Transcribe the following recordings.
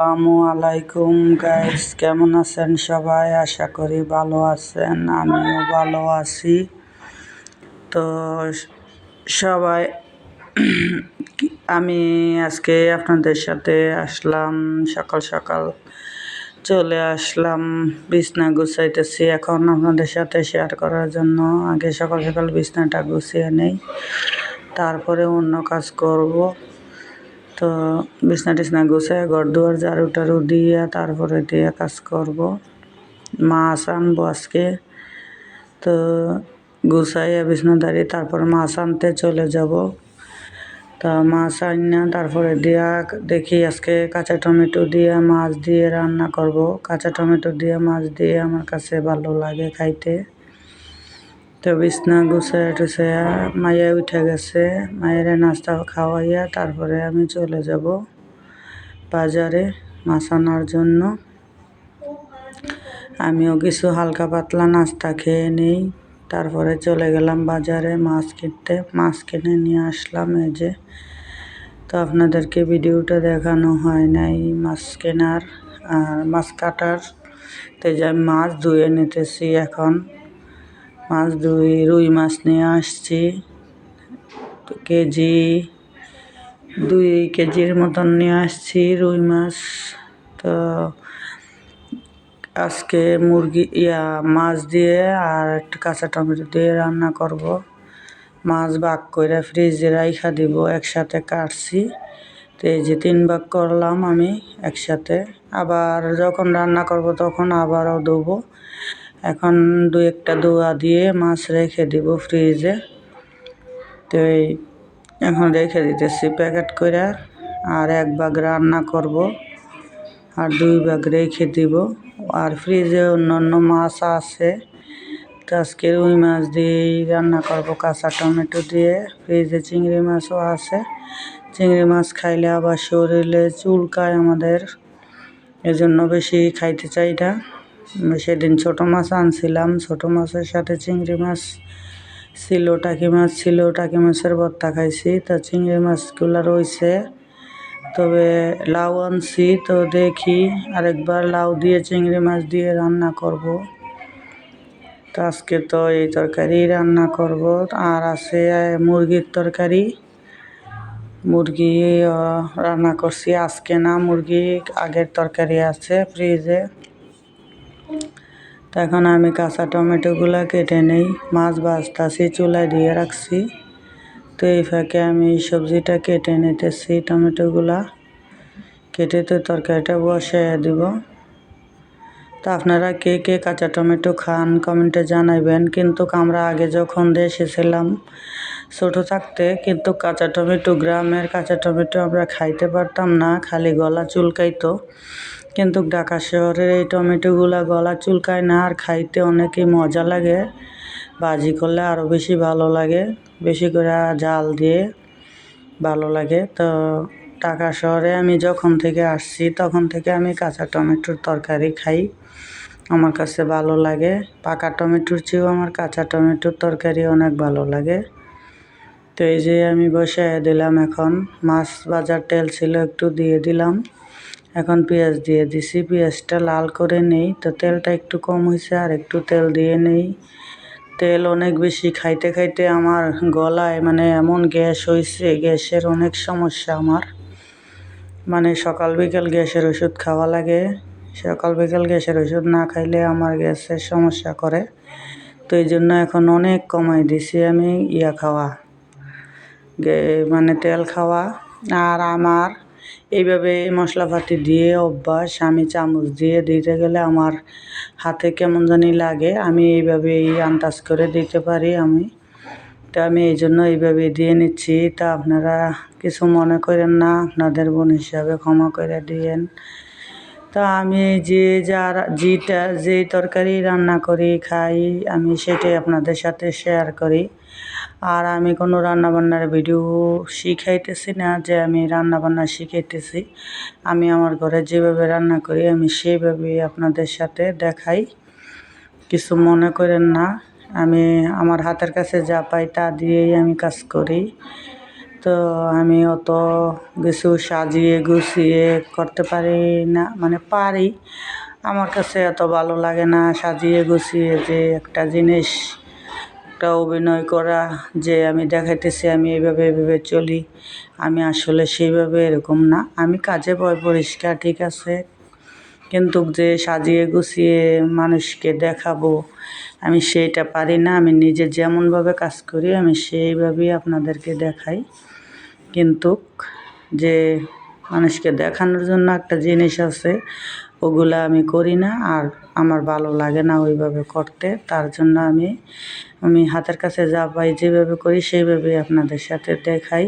আসসালামু আলাইকুম গাইস কেমন আছেন সবাই? আশা করি ভালো আছেন, আমিও ভালো আছি। তো সবাই, আমি আজকে আপনাদের সাথে আসলাম, সকাল সকাল চলে আসলাম, বিছনা গুছাইতেছি। এখন আপনাদের সাথে শেয়ার করার জন্য, আগে সকাল সকাল বিছনাটা গুছিয়ে নেই, তারপরে অন্য কাজ করব। তো বিছনা টিছনা গুছায় ঘর দুয়ার, ঝাড়ু টাড়ু দিয়ে তারপরে দিয়ে কাজ করব। মাছ আনব আজকে। তো গুছাইয়া বিছনা দাঁড়িয়ে তারপর মাছ আনতে চলে যাব। তা মাছ আন তারপরে দিয়া দেখি আজকে কাঁচা টমেটো দিয়ে মাছ দিয়ে রান্না করব। কাঁচা টমেটো দিয়ে মাছ দিয়ে আমার কাছে ভালো লাগে খাইতে। তো বিছনা গুছাইয়া টুছাইয়া মাইয়া উঠে গেছে, মায়ের নাস্তা খাওয়াইয়া তারপরে আমি চলে যাব বাজারে মাছ আনার জন্য। আমিও কিছু হালকা পাতলা নাস্তা খেয়ে নেই, তারপরে চলে গেলাম বাজারে মাছ কিনতে। মাছ কিনে নিয়ে আসলাম এই যে। তো আপনাদেরকে ভিডিওটা দেখানো হয় নাই, মাছ কেনার আর মাছ কাটার। তো যে মাছ ধুয়ে নিতেছি এখন। মাছ ধুই রুই মাছ নিয়ে আসছি। কেজি দুই কেজির মতন নিয়ে আসছি রুই মাছ। তো আজকে মুরগি, ইয়া, মাছ দিয়ে আর একটু কাঁচা টমেটো দিয়ে রান্না করব। মাছ ভাগ করে ফ্রিজে রাইখা দিব, একসাথে কাটছি। তো এই যে তিন ভাগ করলাম আমি একসাথে। আবার যখন রান্না করব তখন আবারও দেবো এখন দু একটা দোয়া দিয়ে মাছ রেখে দিব ফ্রিজে। তো এই এখন রেখে দিতেছি প্যাকেট করে আর এক ভাগ রান্না করব, আর দুই ভাগ রেখে দিব। আর ফ্রিজে অন্য অন্য মাছ আছে, তো আজকে রুই মাছ দিয়েই রান্না করব, কাঁচা টমেটো দিয়ে। ফ্রিজে চিংড়ি মাছও আছে, চিংড়ি মাছ খাইলে আবার শরীরে চুলকায় আমাদের, এজন্য বেশি খাইতে চাই না। সেদিন ছোটো মাছ আনছিলাম। ছোটো মাছের সাথে চিংড়ি মাছ ছিল, টাকি মাছ ছিল, টাকি মাছের ভর্তা খাইছি। তা চিংড়ি মাছগুলো রয়েছে তবে লাউ আনছি, তো দেখি আরেকবার লাউ দিয়ে চিংড়ি মাছ দিয়ে রান্না করব। তো আজকে তো এই তরকারি রান্না করব। আর আছে মুরগির তরকারি। মুরগি রান্না করছি। আজকে না, মুরগি আগের তরকারি আছে ফ্রিজে। এখন আমি কাঁচা টমেটোগুলো কেটে নেই, মাছ ভাজতাছি, চুলায় দিয়ে রাখছি। তো এই ফাঁকে আমি এই সবজিটা কেটে নিতেছি, টমেটোগুলা। কেটে তো তরকারিটা বসাইয়া দিব। তা আপনারা কে কে কাঁচা টমেটো খান কমেন্টে জানাইবেন। কিন্তু আমরা আগে যখন দেশে ছোটো থাকতে কিন্তু কাঁচা টমেটো, গ্রামের কাঁচা টমেটো আমরা খাইতে পারতাম না, খালি গলা চুলকাইতো। কিন্তু ঢাকা শহরের এই টমেটোগুলা গলা চুলকায় না আর খাইতে অনেকই মজা লাগে। ভাজি করলে আরও বেশি ভালো লাগে। বেশি করে জাল দিয়ে ভালো লাগে। তো ঢাকা শহরে আমি যখন থেকে আসছি, তখন থেকে আমি কাঁচা টমেটোর তরকারি খাই। আমার কাছে ভালো লাগে। পাকা টমেটোর চেয়েও আমার কাঁচা টমেটোর তরকারি অনেক ভালো লাগে। তো এই যে আমি বসে দিলাম এখন। মাছ বাজার তেল ছিল, একটু দিয়ে দিলাম। এখন পেঁয়াজ দিয়ে দিছি, পেঁয়াজটা লাল করে নেই, তো তেলটা একটু কম হয়েছে আর একটু তেল দিয়ে নেই। তেল অনেক বেশি, খাইতে খাইতে আমার গলায় মানে এমন গ্যাস হয়েছে, গ্যাসের অনেক সমস্যা আমার। মানে সকাল বিকেল গ্যাসের ওষুধ খাওয়া লাগে, সকাল বিকেল গ্যাসের ওষুধ না খাইলে আমার গ্যাসের সমস্যা করে। তো এই জন্য এখন অনেক কমাই দিছি আমি ইয়া খাওয়া মানে তেল খাওয়া। আর আমার এইভাবে মশলাপাতি দিয়ে, অভ্যাস, আমি চামচ দিয়ে দিতে গেলে আমার হাতে কেমন জানি লাগে। আমি এইভাবেই আন্দাজ করে দিতে পারি আমি। তো আমি এই জন্য এইভাবে দিয়ে নিচ্ছি। তা আপনারা কিছু মনে করেন না, আপনাদের বোন হিসাবে ক্ষমা করে দিয়েন। তা আমি যে যার, যেটা, যেই তরকারি রান্না করি, খাই, আমি সেটাই আপনাদের সাথে শেয়ার করি। আর আমি কোনো রান্নাবান্নার ভিডিও শিখাইতেছি না যে আমি রান্নাবান্না শিখাইতেছি। আমি আমার ঘরে যেভাবে রান্না করি, আমি সেইভাবেই আপনাদের সাথে দেখাই। কিছু মনে করেন না, আমি আমার হাতের কাছে যা পাই তা দিয়েই আমি কাজ করি। তো আমি অত কিছু সাজিয়ে গুছিয়ে করতে পারি না মানে পারি। আমার কাছে এত ভালো লাগে না সাজিয়ে গুছিয়ে যে একটা জিনিস একটা অভিনয় করা, যে আমি দেখাইতেছি, আমি এইভাবে এইভাবে চলি, আমি আসলে সেইভাবে এরকম না। আমি কাজে বয় পরিষ্কার, ঠিক আছে? কিন্তু যে সাজিয়ে গুছিয়ে মানুষকে দেখাবো, আমি সেইটা পারি না। আমি নিজে যেমনভাবে কাজ করি, আমি সেইভাবেই আপনাদেরকে দেখাই। কিন্তু যে মানুষকে দেখানোর জন্য একটা জিনিস আছে, ওগুলা আমি করি না। আর আমার ভালো লাগে না ওইভাবে করতে, তার জন্য আমি আমি হাতের কাছে যা পাই যেভাবে করি সেইভাবেই আপনাদের সাথে দেখাই।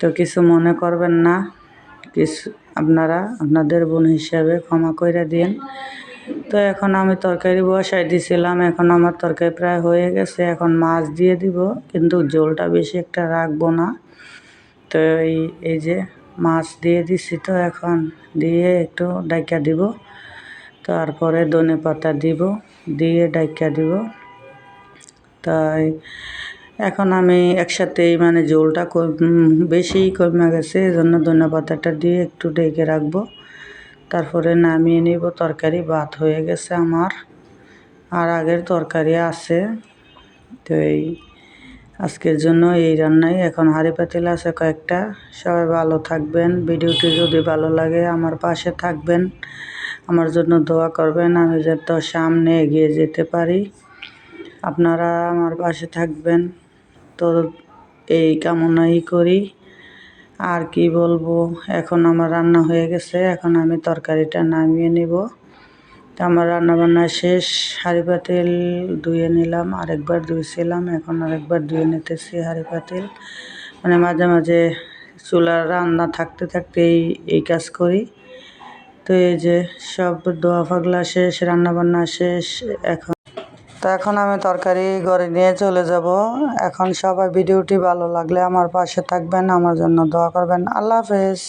তো কিছু মনে করবেন না, কিছু আপনারা, আপনাদের বোন হিসাবে ক্ষমা করে দিন তো এখন আমি তরকারি বসাই দিছিলাম, এখন আমার তরকারি প্রায় হয়ে গেছে, এখন মাছ দিয়ে দিব, কিন্তু ঝোলটা বেশি একটা রাখব না। তো এই এই যে মাছ দিয়ে দিছি তো এখন, দিয়ে একটু ডাইকা দিব। তারপরে ধনে পাতা দিব, দিয়ে ডাইকা দিব। তাই এখন আমি একসাথেই মানে ঝোলটা বেশিই কমে গেছে এই জন্য ধনে পাতাটা দিয়ে একটু ডেকে রাখব। তারপরে নামিয়ে নিব, তরকারি ভাত হয়ে গেছে আমার, আর আগের তরকারি আছে। তো এই আজকের জন্য এই রান্নাই, এখন হাঁড়ি পাতিল আছে কয়েকটা। সবাই ভালো থাকবেন, ভিডিওটি যদি ভালো লাগে আমার পাশে থাকবেন। আমার জন্য দোয়া করবেন, আমি যাতে সামনে এগিয়ে যেতে পারি। আপনারা আমার পাশে থাকবেন। তো এই কামনাই করি। আর কি বলব, এখন আমার রান্না হয়ে গেছে, এখন আমি তরকারিটা নামিয়ে নিব। তো আমার রান্নাবান্না শেষ, হাঁড়ি পাতিল ধুয়ে নিলাম, আরেকবার ধুয়েছিলাম এখন আরেকবার ধুয়ে নিতেছি হাঁড়ি পাতিল। মানে মাঝে মাঝে চুলার রান্না থাকতে থাকতে এই এই কাজ করি। তো এই যে সব দোয়া ফাগলা শেষ, রান্নাবান্না শেষ, এখন। তো এখন আমি তরকারি ঘরে নিয়ে চলে যাব। এখন সবাই ভিডিওটি ভালো লাগলে আমার পাশে থাকবেন, আমার জন্য দোয়া করবেন। আল্লাহ হাফেজ।